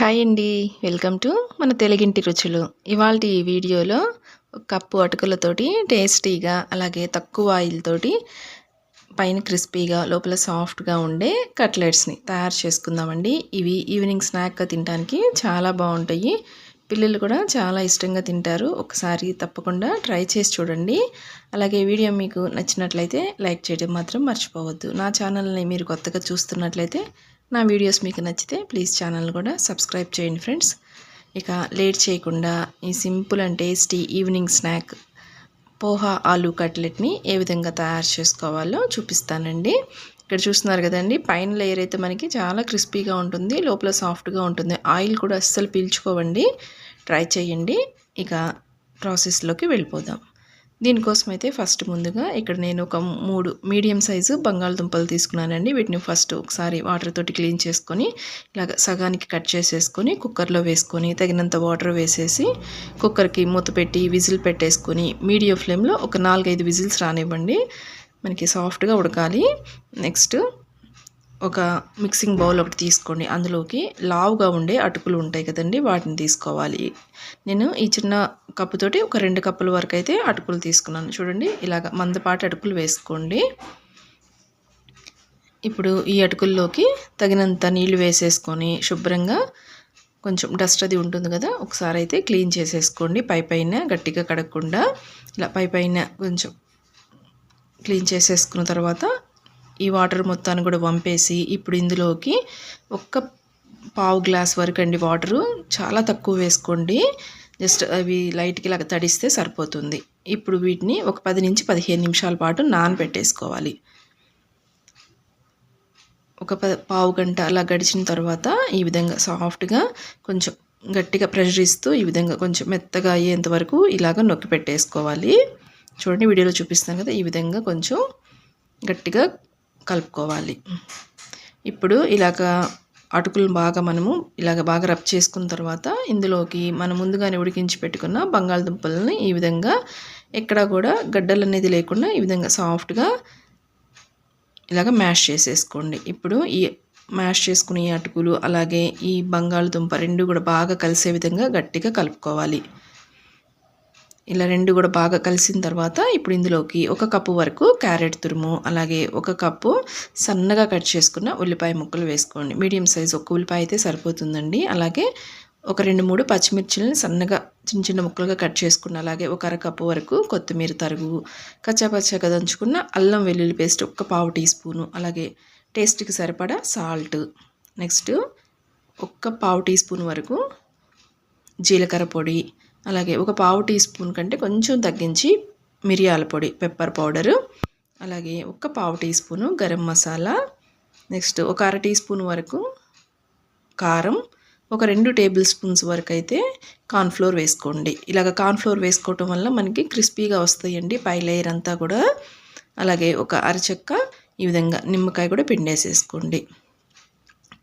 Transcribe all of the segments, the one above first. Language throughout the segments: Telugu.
హాయ్ అండి. వెల్కమ్ టు మన తెలుగింటి రుచులు. ఇవాళ ఈ వీడియోలో కప్పు అటుకులతోటి టేస్టీగా అలాగే తక్కువ ఆయిల్ తోటి పైన క్రిస్పీగా లోపల సాఫ్ట్గా ఉండే కట్లెట్స్ని తయారు చేసుకుందామండి. ఇవి ఈవినింగ్ స్నాక్గా తినడానికి చాలా బాగుంటాయి. పిల్లలు కూడా చాలా ఇష్టంగా తింటారు. ఒకసారి తప్పకుండా ట్రై చేసి చూడండి. అలాగే వీడియో మీకు నచ్చినట్లయితే లైక్ చేయడం మాత్రం మర్చిపోవద్దు. నా ఛానల్ని మీరు కొత్తగా చూస్తున్నట్లయితే నా వీడియోస్ మీకు నచ్చితే ప్లీజ్ ఛానల్ కూడా సబ్స్క్రైబ్ చేయండి ఫ్రెండ్స్. ఇక లేట్ చేయకుండా ఈ simple and tasty evening snack poha aloo కట్లెట్ని ఏ విధంగా తయారు చేసుకోవాలో చూపిస్తానండి. ఇక్కడ చూస్తున్నారు కదండి పైన లేయర్ అయితే మనకి చాలా క్రిస్పీగా ఉంటుంది లోపల సాఫ్ట్గా ఉంటుంది. ఆయిల్ కూడా అస్సలు పీల్చుకోవండి. ట్రై చేయండి. ఇక ప్రాసెస్లోకి వెళ్ళిపోదాం. దీనికోసం అయితే ఫస్ట్ ముందుగా ఇక్కడ నేను ఒక మూడు మీడియం సైజు బంగాళదుంపలు తీసుకున్నానండి. వీటిని ఫస్ట్ ఒకసారి వాటర్ తోటి క్లీన్ చేసుకొని ఇలాగ సగానికి కట్ చేసేసుకొని కుక్కర్లో వేసుకొని తగినంత వాటర్ వేసేసి కుక్కర్కి మూత పెట్టి విజిల్ పెట్టేసుకొని మీడియం ఫ్లేమ్లో ఒక నాలుగైదు విజిల్స్ రానివ్వండి. మనకి సాఫ్ట్గా ఉడకాలి. నెక్స్ట్ ఒక మిక్సింగ్ బౌల్ ఒకటి తీసుకోండి. అందులోకి లావుగా ఉండే అటుకులు ఉంటాయి కదండి వాటిని తీసుకోవాలి. నేను ఈ చిన్న కప్పుతోటి ఒక రెండు కప్పుల వరకు అయితే అటుకులు తీసుకున్నాను. చూడండి ఇలాగ మందపాటి అటుకులు వేసుకోండి. ఇప్పుడు ఈ అటుకుల్లోకి తగినంత నీళ్ళు వేసేసుకొని శుభ్రంగా కొంచెం డస్ట్ అది ఉంటుంది కదా ఒకసారి అయితే క్లీన్ చేసేసుకోండి. పై పైన గట్టిగా కడగకుండా ఇలా పై పైన కొంచెం క్లీన్ చేసేసుకున్న తర్వాత ఈ వాటర్ మొత్తాన్ని కూడా వంపేసి ఇప్పుడు ఇందులోకి ఒక్క పావు గ్లాస్ వరకు అండి వాటరు. చాలా తక్కువ వేసుకోండి. జస్ట్ అవి లైట్కి ఇలాగ తడిస్తే సరిపోతుంది. ఇప్పుడు వీటిని ఒక పది నుంచి పదిహేను నిమిషాల పాటు నానబెట్టేసుకోవాలి. ఒక ప పావు గంట అలా గడిచిన తర్వాత ఈ విధంగా సాఫ్ట్గా కొంచెం గట్టిగా ప్రెషర్ ఇస్తూ ఈ విధంగా కొంచెం మెత్తగా అయ్యేంత వరకు ఇలాగ నొక్కి పెట్టేసుకోవాలి. చూడండి వీడియోలో చూపిస్తాను కదా ఈ విధంగా కొంచెం గట్టిగా కలుపుకోవాలి. ఇప్పుడు ఇలాగ అటుకులు బాగా మనము ఇలాగ బాగా రబ్ చేసుకున్న తర్వాత ఇందులోకి మనం ముందుగానే ఉడికించి పెట్టుకున్న బంగాళదుంపలని ఈ విధంగా ఎక్కడా కూడా గడ్డలు అనేది లేకుండా ఈ విధంగా సాఫ్ట్గా ఇలాగ మ్యాష్ చేసేసుకోండి. ఇప్పుడు ఈ మ్యాష్ చేసుకునే అటుకులు అలాగే ఈ బంగాళదుంప రెండు కూడా బాగా కలిసే విధంగా గట్టిగా కలుపుకోవాలి. ఇలా రెండు కూడా బాగా కలిసిన తర్వాత ఇప్పుడు ఇందులోకి ఒక కప్పు వరకు క్యారెట్ తురుము అలాగే ఒక కప్పు సన్నగా కట్ చేసుకున్న ఉల్లిపాయ ముక్కలు వేసుకోండి. మీడియం సైజ్ ఒక ఉల్లిపాయ అయితే సరిపోతుందండి. అలాగే ఒక రెండు మూడు పచ్చిమిర్చిని సన్నగా చిన్న చిన్న ముక్కలుగా కట్ చేసుకున్న అలాగే ఒక అరకప్పు వరకు కొత్తిమీర తరుగు కచ్చాపచ్చాగా దంచుకున్న అల్లం వెల్లుల్లి పేస్ట్ ఒక పావు టీ స్పూను అలాగే టేస్ట్కి సరిపడా సాల్ట్. నెక్స్ట్ ఒక్క పావు టీ స్పూన్ వరకు జీలకర్ర పొడి అలాగే ఒక పావు టీ స్పూన్ కంటే కొంచెం తగ్గించి మిరియాల పొడి పెప్పర్ పౌడరు అలాగే ఒక పావు teaspoon garam masala next ఒక అర టీ స్పూన్ వరకు కారం ఒక రెండు టేబుల్ స్పూన్స్ వరకు అయితే కార్న్ఫ్లోర్ వేసుకోండి. ఇలాగ కార్న్ఫ్లోర్ వేసుకోవటం వల్ల మనకి క్రిస్పీగా వస్తాయండి పై లేయర్ అంతా కూడా. అలాగే ఒక అరచెక్క ఈ విధంగా నిమ్మకాయ కూడా పిండేసేసుకోండి.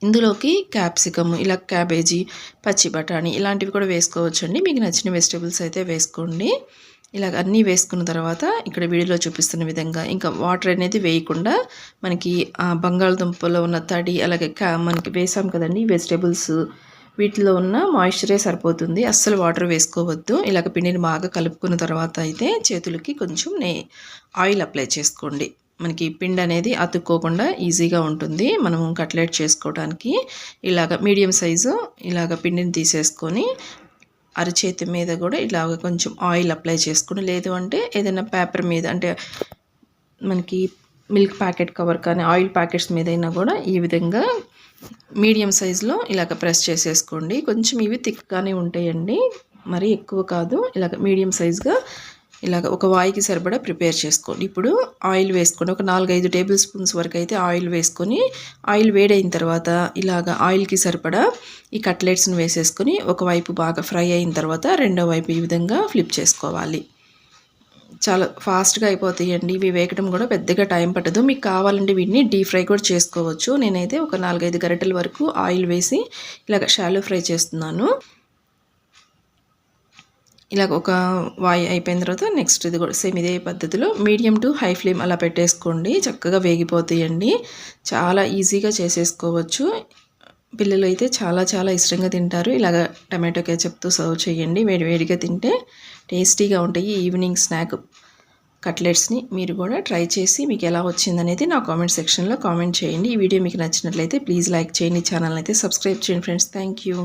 ఇందులోకి క్యాప్సికమ్ ఇలా క్యాబేజీ పచ్చి బఠానీ ఇలాంటివి కూడా వేసుకోవచ్చండి. మీకు నచ్చిన వెజిటేబుల్స్ అయితే వేసుకోండి. ఇలాగ అన్నీ వేసుకున్న తర్వాత ఇక్కడ వీడియోలో చూపిస్తున్న విధంగా ఇంకా వాటర్ అనేది వేయకుండా మనకి బంగాళదుంపలో ఉన్న తడి అలాగే మనకి వేసాం కదండి వెజిటేబుల్స్ వీటిలో ఉన్న మాయిశ్చరే సరిపోతుంది. అస్సలు వాటర్ వేసుకోవద్దు. ఇలాగ పిండిని బాగా కలుపుకున్న తర్వాత అయితే చేతులకి కొంచెం నే ఆయిల్ అప్లై చేసుకోండి. మనకి పిండి అనేది అతుక్కోకుండా ఈజీగా ఉంటుంది. మనం కట్లెట్ చేసుకోవడానికి ఇలాగ మీడియం సైజు ఇలాగ పిండిని తీసేసుకొని అరచేతి మీద కూడా ఇలాగ కొంచెం ఆయిల్ అప్లై చేసుకుని లేదు అంటే ఏదైనా పేపర్ మీద అంటే మనకి మిల్క్ ప్యాకెట్ కవర్ కానీ ఆయిల్ ప్యాకెట్స్ మీద అయినా కూడా ఈ విధంగా మీడియం సైజులో ఇలాగ ప్రెస్ చేసేసుకోండి. కొంచెం ఇవి థిక్గానే ఉంటాయండి. మరీ ఎక్కువ కాదు. ఇలాగ మీడియం సైజుగా ఇలాగ ఒక వాయికి సరిపడా ప్రిపేర్ చేసుకోండి. ఇప్పుడు ఆయిల్ వేసుకోండి ఒక నాలుగైదు టేబుల్ స్పూన్స్ వరకు అయితే ఆయిల్ వేసుకొని ఆయిల్ వేడైన తర్వాత ఇలాగ ఆయిల్కి సరిపడా ఈ కట్లెట్స్ని వేసేసుకొని ఒకవైపు బాగా ఫ్రై అయిన తర్వాత రెండో వైపు ఈ విధంగా ఫ్లిప్ చేసుకోవాలి. చాలా ఫాస్ట్గా అయిపోతాయండి. ఇవి వేగడం కూడా పెద్దగా టైం పట్టదు. మీకు కావాలంటే వీటిని డీప్ ఫ్రై కూడా చేసుకోవచ్చు. నేనైతే ఒక నాలుగైదు గరిటెల వరకు ఆయిల్ వేసి ఇలాగ షాలో ఫ్రై చేస్తున్నాను. ఇలాగ ఒక వాయి అయిపోయిన తర్వాత నెక్స్ట్ ఇది కూడా సేమ్ ఇదే పద్ధతిలో మీడియం టు హై ఫ్లేమ్ అలా పెట్టేసుకోండి. చక్కగా వేగిపోతాయండి. చాలా ఈజీగా చేసేసుకోవచ్చు. పిల్లలు అయితే చాలా చాలా ఇష్టంగా తింటారు. ఇలాగ టమాటో కేచప్తో సర్వ్ చేయండి. వేడి వేడిగా తింటే టేస్టీగా ఉంటాయి. ఈవినింగ్ స్నాక్ కట్లెట్స్ని మీరు కూడా ట్రై చేసి మీకు ఎలా వచ్చిందనేది నా కామెంట్ సెక్షన్లో కామెంట్ చేయండి. ఈ వీడియో మీకు నచ్చినట్లయితే ప్లీజ్ లైక్ చేయండి. ఛానల్ అయితే సబ్స్క్రైబ్ చేయండి ఫ్రెండ్స్. Thank you